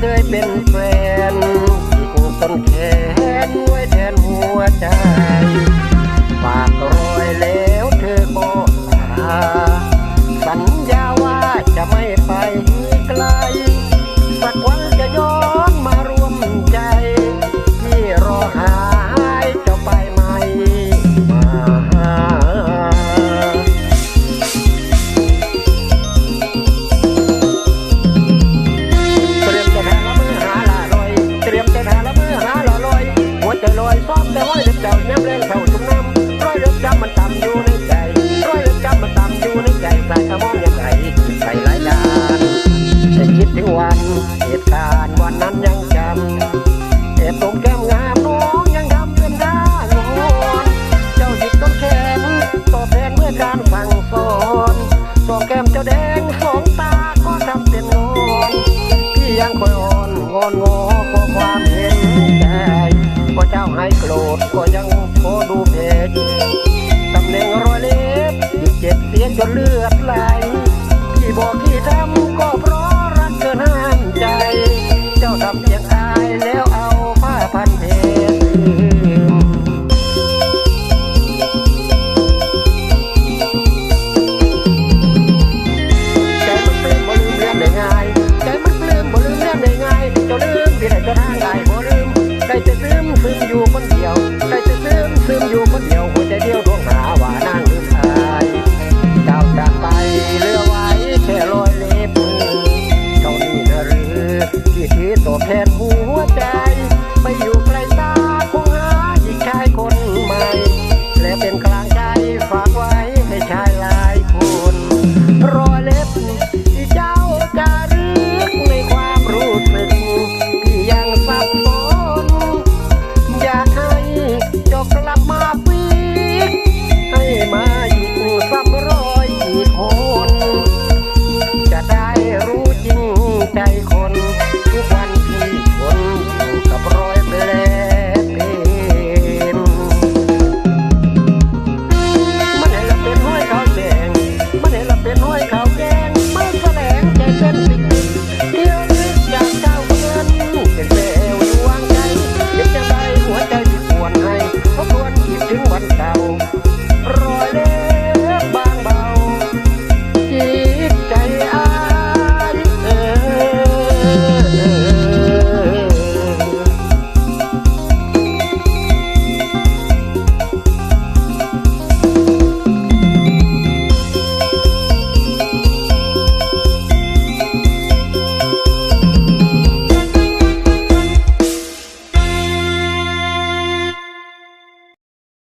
เคยเป็นแฟนผูกต้นแขนไว้แทนหัวใจ ลอยฟ้อมแต่ร้อยเดือดเจ้าน้ำแรงเท่าชุ่น้ำร้อยเดือดจำมันต่ำอยู่ในใจร้อยเดือดจำมันต่ำอยู่ในใจใครขมองยังไงใส่หลายด้านจะคิดถึงวันเหตุการ